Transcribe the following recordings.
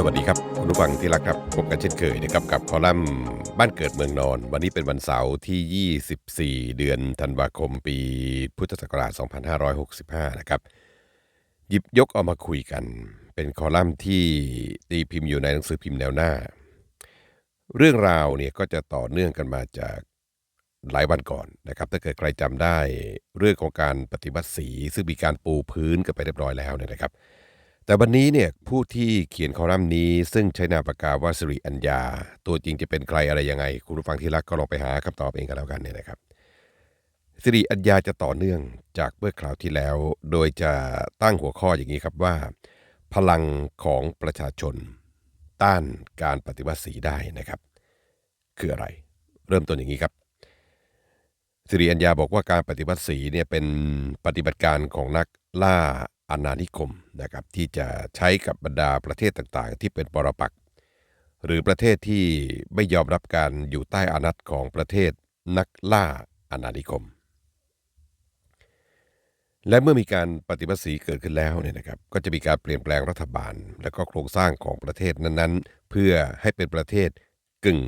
สวัสดีครับ คุณผู้ฟังที่รักครับพบกันเช่นเคยนะครับกับคอลัมน์บ้านเกิดเมืองนอน วันนี้เป็นวันเสาร์ที่ 24 เดือนธันวาคมปีพุทธศักราช 2565 นะครับ หยิบยกเอามาคุยกัน เป็นคอลัมน์ที่ตีพิมพ์อยู่ในหนังสือพิมพ์แนวหน้า เรื่องราวเนี่ยก็จะต่อเนื่องกันมาจากหลายวันก่อนนะครับ ถ้าเกิดใครจำได้เรื่องของการปฏิบัติสีซึ่งมีการปูพื้นกันไปเรียบร้อยแล้วเนี่ยนะครับ แต่วันนี้เนี่ยผู้ที่เขียนคอลัมน์นี้ ซึ่งใช้นามปากกาว่าสิริอัญญา ตัวจริงจะเป็นใครอะไรยังไง คุณผู้ฟังที่รักก็ลองไปหาคำตอบเองกันแล้วกันเนี่ยนะครับสิริอัญญาจะต่อเนื่องจากเมื่อคราวที่แล้ว โดยจะตั้งหัวข้ออย่างนี้ครับว่า พลังของประชาชน ต้านการปฏิวัติสีได้นะครับ คืออะไร เริ่มต้นอย่างนี้ครับสิริอัญญาบอกว่าการปฏิวัติสีเนี่ยเป็นปฏิบัติการของนักล่า อาณานิคมนะครับที่จะใช้กับบรรดาประเทศต่างๆ ที่เป็นปรปักษ์หรือประเทศที่ไม่ยอมรับการอยู่ใต้อานัตของประเทศนักล่าอาณานิคม และเมื่อมีการปฏิบัติสีเกิดขึ้นแล้วเนี่ยนะครับก็จะมีการเปลี่ยนแปลงรัฐบาล และก็โครงสร้างของประเทศนั้นๆ เพื่อให้เป็นประเทศกึ่ง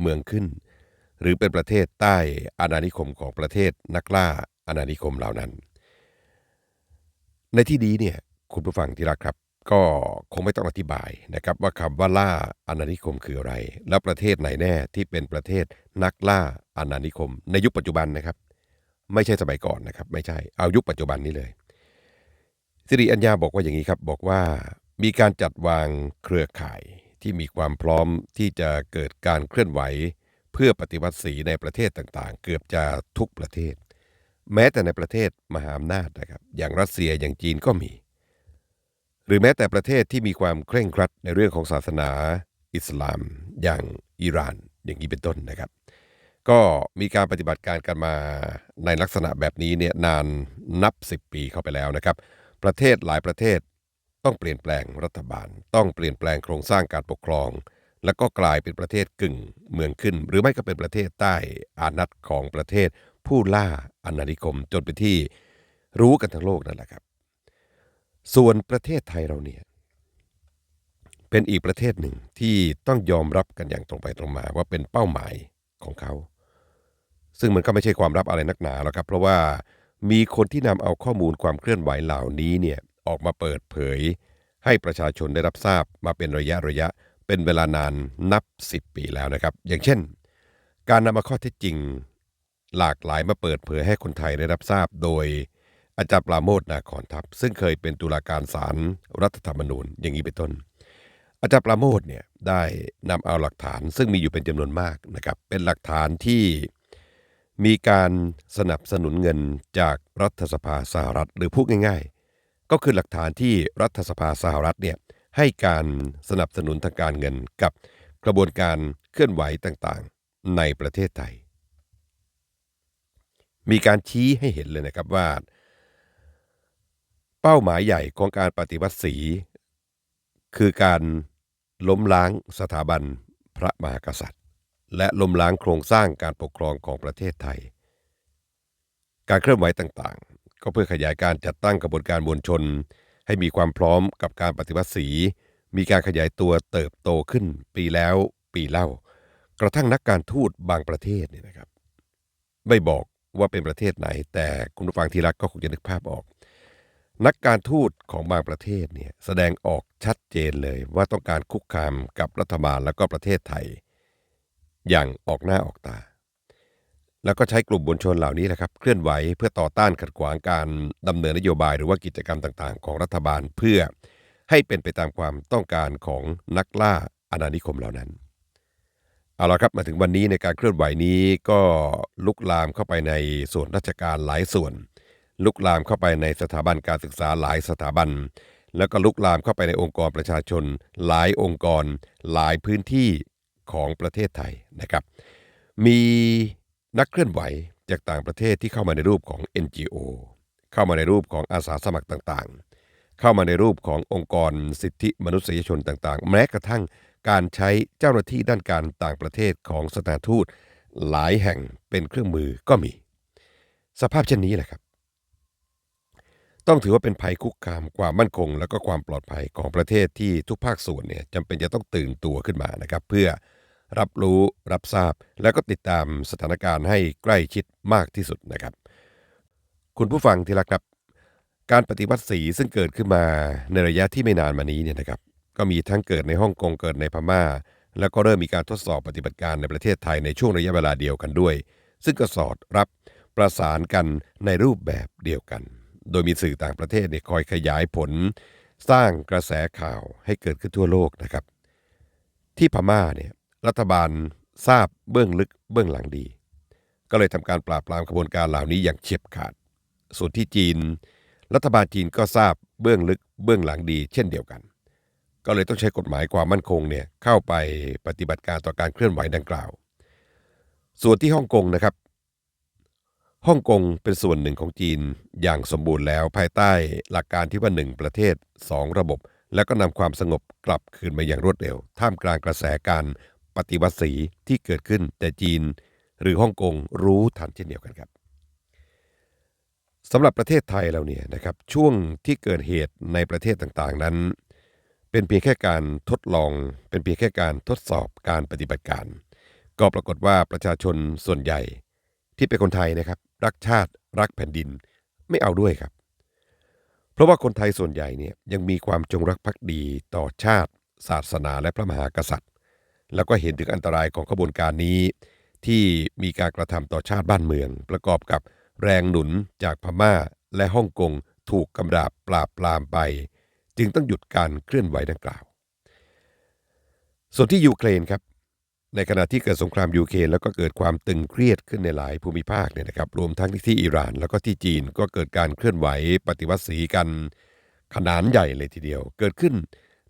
เมืองขึ้น หรือเป็นประเทศใต้อาณานิคมของประเทศนักล่าอาณานิคมเหล่านั้น ในที่นี้เนี่ยคุณผู้ฟังที่รักครับ ก็คงไม่ต้องอธิบายนะครับว่าคำว่าล่าอาณานิคมคืออะไร แล้วประเทศไหนแน่ที่เป็นประเทศนักล่าอาณานิคม ในยุคปัจจุบันนะครับ ไม่ใช่สมัยก่อนนะครับ ไม่ใช่เอายุคปัจจุบันนี้เลยสิริอัญญาบอกว่าอย่างนี้ครับ บอกว่ามีการจัดวางเครือข่ายที่มีความพร้อมที่จะเกิดการเคลื่อนไหว เพื่อปฏิวัติสีในประเทศต่างๆ เกือบจะทุกประเทศ แม้แต่ในประเทศมหาอำนาจนะครับอย่างรัสเซียอย่างจีนก็มี หรือแม้แต่ประเทศที่มีความเคร่งครัดในเรื่องของศาสนาอิสลาม อย่างอิหร่านอย่างนี้เป็นต้นนะครับ ก็มีการปฏิบัติการกันมาในลักษณะแบบนี้เนี่ยนานนับ 10 ปีเข้าไปแล้วนะครับ ประเทศหลายประเทศต้องเปลี่ยนแปลงรัฐบาล ต้องเปลี่ยนแปลงโครงสร้างการปกครอง แล้วก็กลายเป็นประเทศกึ่งเมืองขึ้น หรือไม่ก็เป็นประเทศใต้อานัตของประเทศ ผู้ล่าอาณานิคมจนเป็นที่รู้กันทั้งโลกนั่นแหละครับ ส่วนประเทศไทยเราเนี่ยเป็นอีกประเทศหนึ่งที่ต้องยอมรับกันอย่างตรงไปตรงมาว่าเป็นเป้าหมายของเขา ซึ่งมันก็ไม่ใช่ความลับอะไรนักหนาแล้วครับ เพราะว่ามีคนที่นำเอาข้อมูลความเคลื่อนไหวเหล่านี้เนี่ยออกมาเปิดเผย ให้ประชาชนได้รับทราบมาเป็นระยะระยะ เป็นเวลานานนับ 10 ปีแล้วนะครับ อย่างเช่น การนำมาข้อเท็จจริง หลากหลายมาเปิดเผยให้คนไทยได้รับทราบโดยอาจารย์ปราโมทนาคอนทัพ ซึ่งเคยเป็นตุลาการศาลรรัฐธรรมนูญอย่างนี้เป็นต้น อาจารย์ปราโมทเนี่ยได้นำเอาหลักฐานซึ่งมีอยู่เป็นจำนวนมากนะครับ เป็นหลักฐานที่มีการสนับสนุนเงินจากรัฐสภาสหรัฐหรือพูดง่ายๆ ก็คือหลักฐานที่รัฐสภาสหรัฐเนี่ยให้การสนับสนุนทางการเงินกับกระบวนการเคลื่อนไหวต่างๆ ในประเทศไทย มีการชี้ให้เห็นเลยนะครับว่า เป้าหมายใหญ่ของการปฏิวัติสีคือการล้มล้างสถาบันพระมหากษัตริย์ และล้มล้างโครงสร้างการปกครองของประเทศไทย การเคลื่อนไหวต่างๆ ก็เพื่อขยายการจัดตั้งกระบวนการมวลชน ให้มีความพร้อมกับการปฏิวัติสี มีการขยายตัวเติบโตขึ้นปีแล้วปีเล่ากระทั่งนักการทูตบางประเทศเนี่ยนะครับ ไม่บอก ว่าเป็นประเทศไหน แต่คุณผู้ฟังที่รักก็คงจะนึกภาพออก นักการทูตของบางประเทศเนี่ยแสดงออกชัดเจนเลยว่าต้องการคุกคามกับรัฐบาลและก็ประเทศไทย อย่างออกหน้าออกตา แล้วก็ใช้กลุ่มมวลชนเหล่านี้แหละครับ เคลื่อนไหวเพื่อต่อต้านขัดขวางการดำเนินนโยบายหรือว่ากิจกรรมต่างๆ ของรัฐบาลเพื่อให้เป็นไปตามความต้องการของนักล่าอาณานิคมเหล่านั้น เอาละครับมาถึงวันนี้ในการเคลื่อนไหวนี้ก็ลุกลามเข้าไปในส่วนราชการหลายส่วน ลุกลามเข้าไปในสถาบันการศึกษาหลายสถาบัน แล้วก็ลุกลามเข้าไปในองค์กรประชาชน หลายองค์กร หลายพื้นที่ของประเทศไทยนะครับ มีนักเคลื่อนไหวจากต่างประเทศที่เข้ามาในรูปของ NGO เข้ามาในรูปของอาสาสมัครต่างๆ เข้ามาในรูปขององค์กรสิทธิมนุษยชนต่างๆ แม้กระทั่ง การใช้เจ้าหน้าที่ด้านการต่างประเทศของสถานทูตหลายแห่งเป็นเครื่องมือก็มี สภาพเช่นนี้แหละครับ ต้องถือว่าเป็นภัยคุกคามความมั่นคง และก็ความปลอดภัยของประเทศที่ทุกภาคส่วนเนี่ยจำเป็นจะต้องตื่นตัวขึ้นมานะครับ เพื่อรับรู้รับทราบ แล้วก็ติดตามสถานการณ์ให้ใกล้ชิดมากที่สุดนะครับ คุณผู้ฟังที่รักครับ การปฏิวัติสีซึ่งเกิดขึ้นมาในระยะที่ไม่นานมานี้เนี่ยนะครับ ก็มีทั้งเกิดในฮ่องกงเกิดในพม่า แล้วก็เริ่มมีการทดสอบปฏิบัติการในประเทศไทยในช่วงระยะเวลาเดียวกันด้วย ซึ่งก็สอดรับประสานกันในรูปแบบเดียวกัน โดยมีสื่อต่างประเทศเนี่ยคอยขยายผล สร้างกระแสข่าวให้เกิดขึ้นทั่วโลกนะครับ ที่พม่าเนี่ยรัฐบาลทราบเบื้องลึกเบื้องหลังดี ก็เลยทำการปราบปรามขบวนการเหล่านี้อย่างเฉียบขาด ส่วนที่จีน รัฐบาลจีนก็ทราบเบื้องลึกเบื้องหลังดี เช่นเดียวกัน ก็เลยต้องใช้กฎหมายความมั่นคงเนี่ยเข้าไปปฏิบัติการต่อการเคลื่อนไหวดังกล่าว ส่วนที่ฮ่องกงนะครับฮ่องกงเป็นส่วนหนึ่งของจีนอย่างสมบูรณ์แล้วภายใต้หลักการที่ว่าหนึ่งประเทศสองระบบ แล้วก็นำความสงบกลับคืนมาอย่างรวดเร็ว ท่ามกลางกระแสการปฏิวัติสีที่เกิดขึ้นแต่จีน หรือฮ่องกงรู้ทันเช่นเดียวกันครับสำหรับประเทศไทยเราเนี่ยนะครับช่วงที่เกิดเหตุในประเทศต่างๆนั้น เป็นเพียงแค่การทดลอง เป็นเพียงแค่การทดสอบการปฏิบัติการ ก็ปรากฏว่าประชาชนส่วนใหญ่ ที่เป็นคนไทยนะครับ รักชาติรักแผ่นดินไม่เอาด้วยครับ เพราะว่าคนไทยส่วนใหญ่เนี่ยยังมีความจงรักภักดีต่อชาติ ศาสนาและพระมหากษัตริย์ แล้วก็เห็นถึงอันตรายของขบวนการนี้ ที่มีการกระทำต่อชาติบ้านเมือง ประกอบกับแรงหนุนจากพม่าและฮ่องกงถูกกำราบปราบปรามไป จึงต้องหยุดการเคลื่อนไหวดังกล่าว ส่วนที่ยูเครนครับ ในขณะที่เกิดสงครามยูเครนแล้วก็เกิดความตึงเครียดขึ้นในหลายภูมิภาคเนี่ยนะครับรวมทั้งที่อิหร่าน แล้วก็ที่จีนก็เกิดการเคลื่อนไหวปฏิวัติสีกันขนาดใหญ่เลยทีเดียว เกิดขึ้น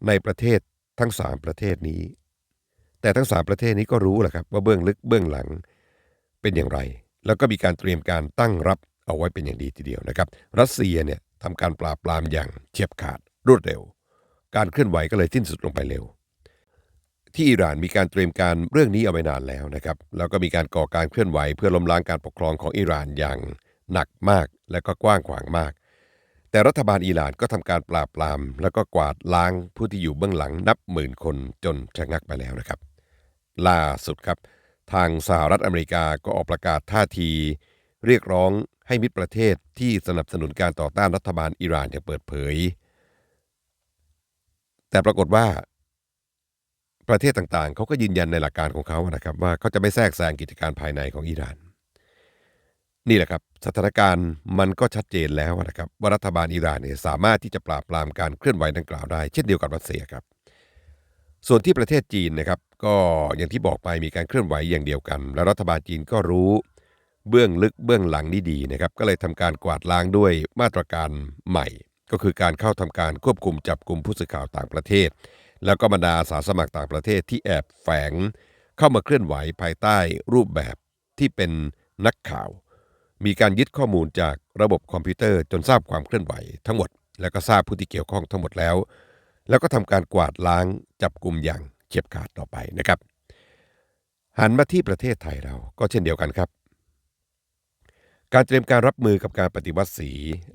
ในประเทศทั้ง 3 ประเทศนี้ แต่ทั้ง 3 ประเทศนี้ก็รู้แหละครับว่าเบื้องลึกเบื้องหลังเป็นอย่างไร แล้วก็มีการเตรียมการตั้งรับเอาไว้เป็นอย่างดีทีเดียวนะครับ รัสเซียเนี่ยทำการปราบปรามอย่างเฉียบขาด รวดเร็ว การเคลื่อนไหวก็เลยสิ้นสุดลงไปเร็ว ที่อิหร่านมีการเตรียมการเรื่องนี้เอาไว้นานแล้วนะครับ แล้วก็มีการก่อการเคลื่อนไหวเพื่อล้มล้างการปกครองของอิหร่านอย่างหนักมากและก็กว้างขวางมาก แต่รัฐบาลอิหร่านก็ทำการปราบปราม แล้วก็กวาดล้างผู้ที่อยู่เบื้องหลังนับหมื่นคนจนชะงักไปแล้วนะครับ ล่าสุดครับ ทางสหรัฐอเมริกาก็ออกประกาศท่าที เรียกร้องให้มิตรประเทศที่สนับสนุนการต่อต้านรัฐบาลอิหร่านอย่างเปิดเผย แต่ปรากฏว่า ประเทศต่างๆ เขาก็ยืนยันในหลักการของเขานะครับ ว่าเขาจะไม่แทรกแซงกิจการภายในของอิหร่าน นี่แหละครับสถานการณ์มันก็ชัดเจนแล้วนะครับว่ารัฐบาลอิหร่านเนี่ยสามารถที่จะปราบปรามการเคลื่อนไหวดังกล่าวได้ เช่นเดียวกับรัสเซียครับส่วนที่ประเทศจีนนะครับ ก็อย่างที่บอกไปมีการเคลื่อนไหวอย่างเดียวกัน และรัฐบาลจีนก็รู้ เบื้องลึกเบื้องหลังนี่ดีนะครับ ก็เลยทำการกวาดล้างด้วยมาตรการใหม่ ก็คือการเข้าทำการควบคุมจับกลุ่มผู้สื่อข่าวต่างประเทศ แล้วก็บรรดาอาสาสมัครต่างประเทศที่แอบแฝง เข้ามาเคลื่อนไหวภายใต้รูปแบบที่เป็นนักข่าว มีการยึดข้อมูลจากระบบคอมพิวเตอร์จนทราบความเคลื่อนไหวทั้งหมด แล้วก็ทราบผู้ที่เกี่ยวข้องทั้งหมดแล้ว แล้วก็ทำการกวาดล้างจับกลุ่มอย่างเฉียบขาดต่อไปนะครับ หันมาที่ประเทศไทยเราก็เช่นเดียวกันครับ การเตรียมการรับมือกับการปฏิวัติสี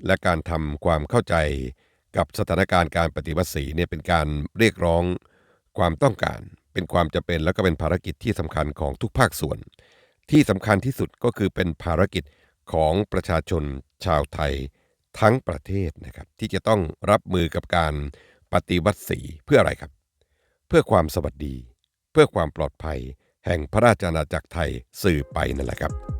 และการทำความเข้าใจกับสถานการณ์การปฏิวัติสีเนี่ยเป็นการเรียกร้องความต้องการ เป็นความจำเป็นแล้วก็เป็นภารกิจที่สำคัญของทุกภาคส่วน ที่สำคัญที่สุดก็คือเป็นภารกิจของประชาชนชาวไทยทั้งประเทศนะครับที่จะต้องรับมือกับการปฏิวัติสีเพื่ออะไรครับ เพื่อความสวัสดี เพื่อความปลอดภัย แห่งพระราชอาณาจักรไทยสื่อไปนั่นแหละครับ